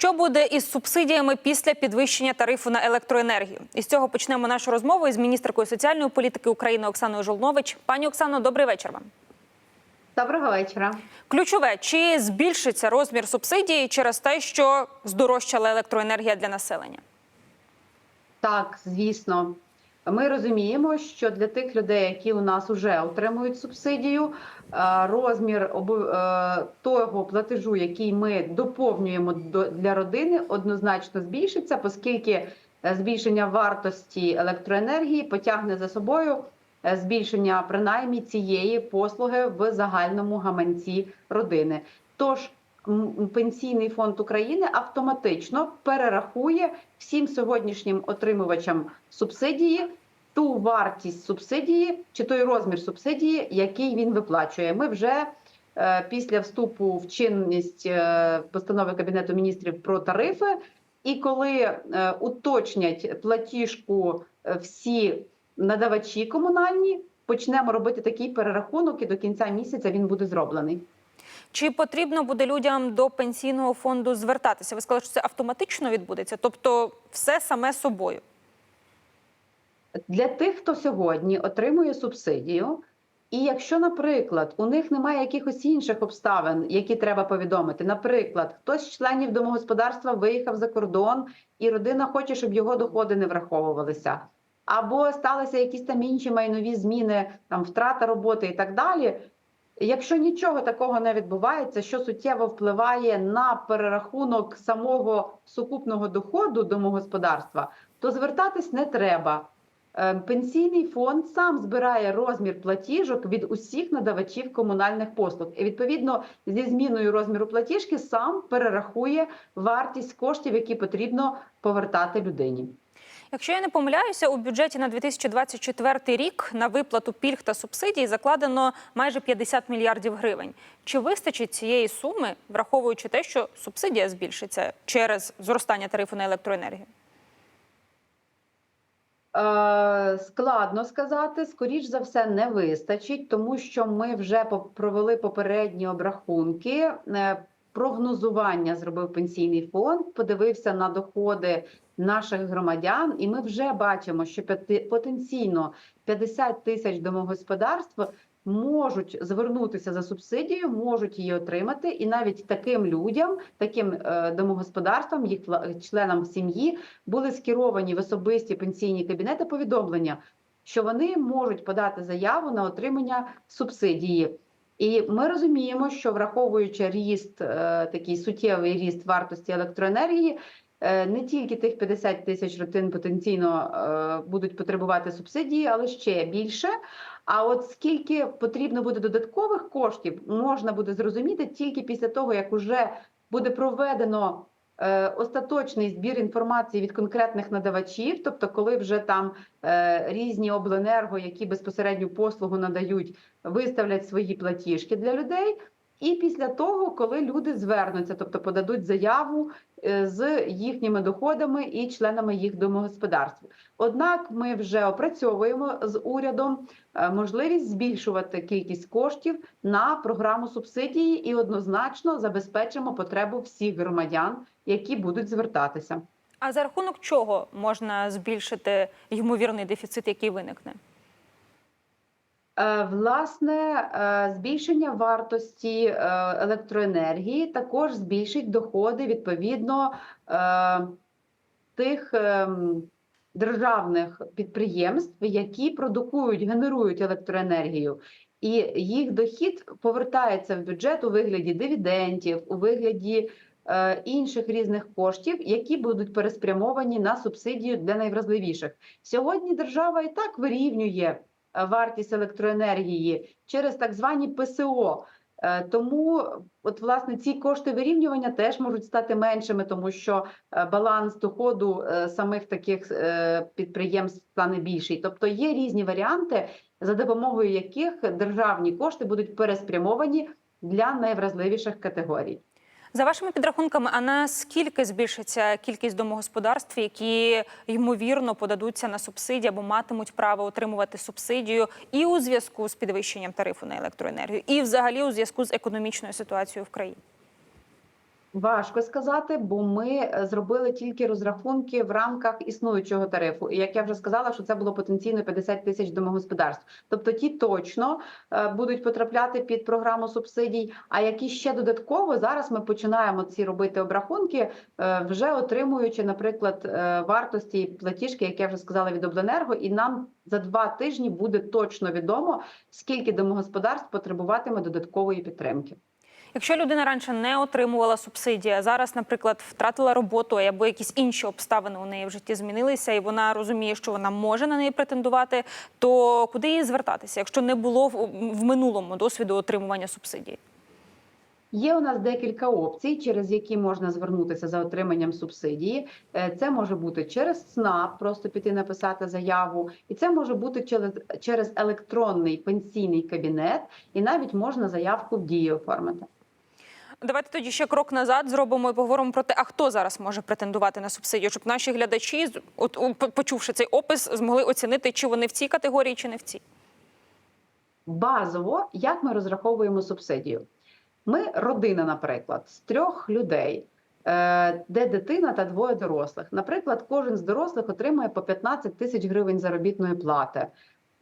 Що буде із субсидіями після підвищення тарифу на електроенергію? Із цього почнемо нашу розмову із міністеркою соціальної політики України Оксаною Жолнович. Пані Оксано, добрий вечір вам. Доброго вечора. Ключове, чи збільшиться розмір субсидії через те, що здорожчала електроенергія для населення? Так, звісно, ми розуміємо, що для тих людей, які у нас вже отримують субсидію, е, розмір е, того платежу, який ми доповнюємо до- для родини, однозначно збільшиться, оскільки е, збільшення вартості електроенергії потягне за собою збільшення принаймні цієї послуги в загальному гаманці родини. Тож Пенсійний фонд України автоматично перерахує всім сьогоднішнім отримувачам субсидії ту вартість субсидії чи той розмір субсидії, який він виплачує. Ми вже е, після вступу в чинність е, постанови Кабінету міністрів про тарифи, і коли е, уточнять платіжку всі надавачі комунальні, почнемо робити такий перерахунок, і до кінця місяця він буде зроблений. Чи потрібно буде людям до пенсійного фонду звертатися? Ви сказали, що це автоматично відбудеться, тобто все саме собою. Для тих, хто сьогодні отримує субсидію, і якщо, наприклад, у них немає якихось інших обставин, які треба повідомити, наприклад, хтось з членів домогосподарства виїхав за кордон, і родина хоче, щоб його доходи не враховувалися, або сталися якісь там інші майнові зміни, там втрата роботи і так далі. Якщо нічого такого не відбувається, що суттєво впливає на перерахунок самого сукупного доходу домогосподарства, то звертатись не треба. Е, Пенсійний фонд сам збирає розмір платіжок від усіх надавачів комунальних послуг. І відповідно зі зміною розміру платіжки сам перерахує вартість коштів, які потрібно повертати людині. Якщо я не помиляюся, у бюджеті на 2024 рік на виплату пільг та субсидій закладено майже 50 мільярдів гривень. Чи вистачить цієї суми, враховуючи те, що субсидія збільшиться через зростання тарифу на електроенергію? Е, Складно сказати, скоріш за все, не вистачить, тому що ми вже провели попередні обрахунки. Е, Прогнозування зробив пенсійний фонд, подивився на доходи наших громадян, і ми вже бачимо, що потенційно 50 тисяч домогосподарств можуть звернутися за субсидією, можуть її отримати, і навіть таким людям, таким е, домогосподарствам, їх членам сім'ї були скеровані в особисті пенсійні кабінети повідомлення, що вони можуть подати заяву на отримання субсидії. І ми розуміємо, що враховуючи ріст, е, такий суттєвий ріст вартості електроенергії, е, не тільки тих 50 тисяч родин потенційно будуть потребувати субсидії, але ще більше. А от скільки потрібно буде додаткових коштів, можна буде зрозуміти тільки після того, як уже буде проведено е, остаточний збір інформації від конкретних надавачів, тобто, коли вже там е, різні обленерго, які безпосередню послугу надають, виставлять свої платіжки для людей. І після того, коли люди звернуться, тобто подадуть заяву е, з їхніми доходами і членами їх домогосподарств. Однак ми вже опрацьовуємо з урядом е, можливість збільшувати кількість коштів на програму субсидії і однозначно забезпечимо потребу всіх громадян, які будуть звертатися. А за рахунок чого можна збільшити ймовірний дефіцит, який виникне? Е, Власне, е, збільшення вартості е, електроенергії також збільшить доходи відповідно тих ем, державних підприємств, які продукують, генерують електроенергію. І їх дохід повертається в бюджет у вигляді дивідендів, у вигляді інших різних коштів, які будуть переспрямовані на субсидію для найвразливіших. Сьогодні держава і так вирівнює вартість електроенергії через так звані ПСО. Е, Тому, от власне, ці кошти вирівнювання теж можуть стати меншими, тому що е, баланс доходу е, самих таких е, підприємств стане більший. Тобто є різні варіанти, за допомогою яких державні кошти будуть переспрямовані для найвразливіших категорій. За вашими підрахунками, а наскільки збільшиться кількість домогосподарств, які ймовірно подадуться на субсидії або матимуть право отримувати субсидію і у зв'язку з підвищенням тарифу на електроенергію, і взагалі у зв'язку з економічною ситуацією в країні? Важко сказати, бо ми е, зробили тільки розрахунки в рамках існуючого тарифу. І як я вже сказала, що це було потенційно 50 тисяч домогосподарств. Тобто ті точно е, будуть потрапляти під програму субсидій. А які ще додатково зараз ми починаємо ці робити обрахунки, е, вже отримуючи, наприклад, вартості платіжки, як я вже сказала, від обленерго, і нам за два тижні буде точно відомо, скільки домогосподарств потребуватиме додаткової підтримки. Якщо людина раніше не отримувала субсидії, а зараз, наприклад, втратила роботу або якісь інші обставини у неї в житті змінилися, і вона розуміє, що вона може на неї претендувати, то куди їй звертатися, якщо не було в, минулому досвіду отримування субсидій? Є у нас декілька опцій, через які можна звернутися за отриманням субсидії. Е, Це може бути через СНАП, просто піти написати заяву, і це може бути через, електронний пенсійний кабінет, і навіть можна заявку в дії оформити. Давайте тоді ще крок назад зробимо і поговоримо про те, а хто зараз може претендувати на субсидію, щоб наші глядачі, от почувши цей опис, змогли оцінити, чи вони в цій категорії, чи не в цій. Базово, як ми розраховуємо субсидію? Ми родина, наприклад, з трьох людей, е, де дитина та двоє дорослих. Наприклад, кожен з дорослих отримує по 15 тисяч гривень заробітної плати.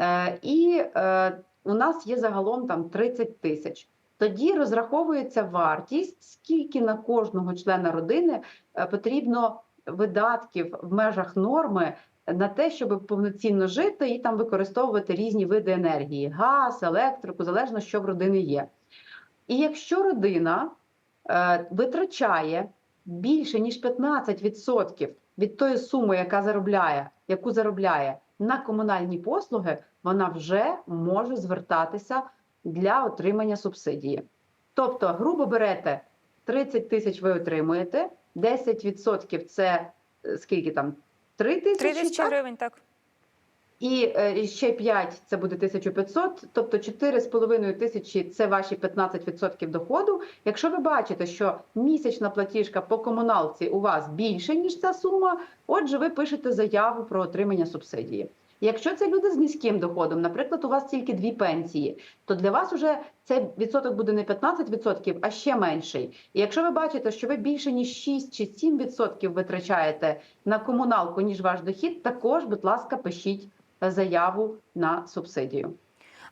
Е, І е, у нас є загалом там 30 тисяч. Тоді розраховується вартість, скільки на кожного члена родини е, потрібно видатків в межах норми на те, щоб повноцінно жити і там використовувати різні види енергії: газ, електрику, залежно що в родини є. І якщо родина е, витрачає більше ніж 15% від тої суми, яка заробляє, яку заробляє на комунальні послуги, вона вже може звертатися для отримання субсидії. Тобто, грубо берете 30 тисяч, ви отримуєте, 10% це е, скільки там? 3 Три тисячі, тисячі так? гривень, так. І е, ще 5 – це буде 1500, тобто 4,5 тисячі – це ваші 15% доходу. Якщо ви бачите, що місячна платіжка по комуналці у вас більше, ніж ця сума, отже, ви пишете заяву про отримання субсидії. Якщо це люди з низьким доходом, наприклад, у вас тільки дві пенсії, то для вас вже цей відсоток буде не 15%, а ще менший. І якщо ви бачите, що ви більше ніж 6 чи 7% витрачаєте на комуналку, ніж ваш дохід, також, будь ласка, пишіть заяву на субсидію.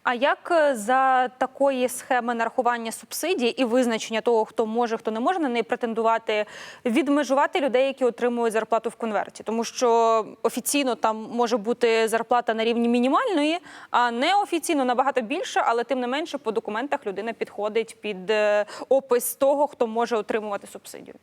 А як е, за такої схеми нарахування субсидій і визначення того, хто може, хто не може на неї претендувати, відмежувати людей, які отримують зарплату в конверті? Тому що офіційно там може бути зарплата на рівні мінімальної, а неофіційно набагато більше, але тим не менше по документах людина підходить під е, опис того, хто може отримувати субсидію.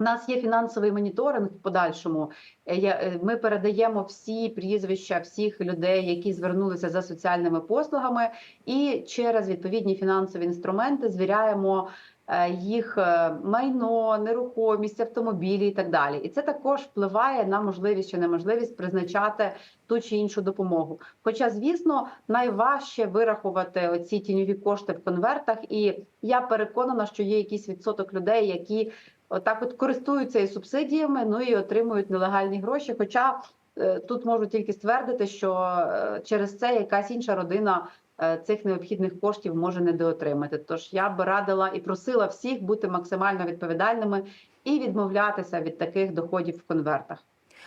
У нас є фінансовий моніторинг в подальшому. Е, е, Ми передаємо всі прізвища всіх людей, які звернулися за соціальними послугами, і через відповідні фінансові інструменти звіряємо е, їх майно, нерухомість, автомобілі і так далі. І це також впливає на можливість чи неможливість призначати ту чи іншу допомогу. Хоча, звісно, найважче вирахувати оці тіньові кошти в конвертах, і я переконана, що є якийсь відсоток людей, які отак от користуються і субсидіями, ну і отримують нелегальні гроші. Хоча е, тут можу тільки ствердити, що е, через це якась інша родина е, цих необхідних коштів може недоотримати. Тож я би радила і просила всіх бути максимально відповідальними і відмовлятися від таких доходів в конвертах.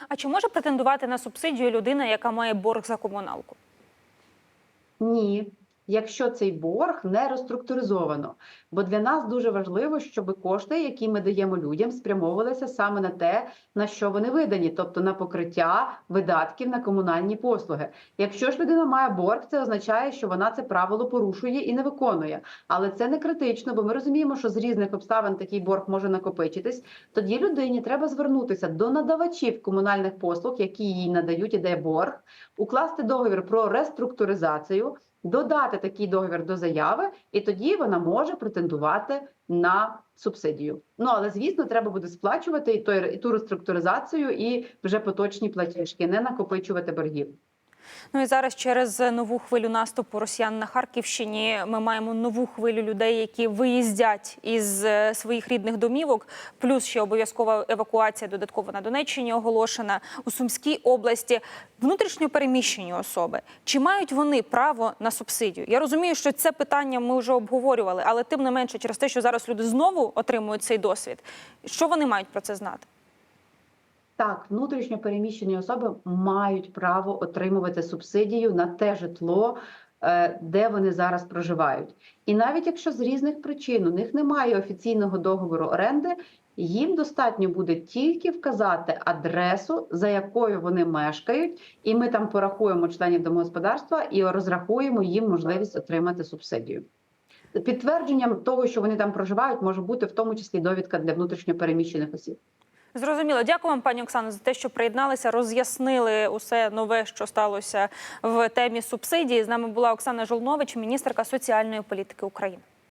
А чи може претендувати на субсидію людина, яка має борг за комуналку? Ні. Якщо цей борг не розструктуризовано, бо для нас дуже важливо, щоб кошти, які ми даємо людям, спрямовувалися саме на те, на що вони видані, тобто на покриття видатків на комунальні послуги. Якщо ж людина має борг, це означає, що вона це правило порушує і не виконує. Але це не критично, бо ми розуміємо, що з різних обставин такий борг може накопичитись. Тоді людині треба звернутися до надавачів комунальних послуг, які їй надають, іде борг, укласти договір про реструктуризацію додати такий договір до заяви, і тоді вона може претендувати на субсидію. Ну але звісно, треба буде сплачувати і той і ту реструктуризацію, і вже поточні платіжки, не накопичувати боргів. Ну і зараз через нову хвилю наступу росіян на Харківщині ми маємо нову хвилю людей, які виїздять із е, своїх рідних домівок. Плюс ще обов'язкова евакуація додатково на Донеччині оголошена у Сумській області. Внутрішньо переміщені особи. Чи мають вони право на субсидію? Я розумію, що це питання ми вже обговорювали, але тим не менше, через те, що зараз люди знову отримують цей досвід, що вони мають про це знати? Так, внутрішньо переміщені особи мають право отримувати субсидію на те житло, е, де вони зараз проживають. І навіть якщо з різних причин у них немає офіційного договору оренди, їм достатньо буде тільки вказати адресу, за якою вони мешкають, і ми там порахуємо членів домогосподарства і розрахуємо їм можливість отримати субсидію. Підтвердженням того, що вони там проживають, може бути в тому числі довідка для внутрішньо переміщених осіб. Зрозуміло. Дякую вам, пані Оксано, за те, що приєдналися, роз'яснили усе нове, що сталося в темі субсидії. З нами була Оксана Жолнович, міністерка соціальної політики України.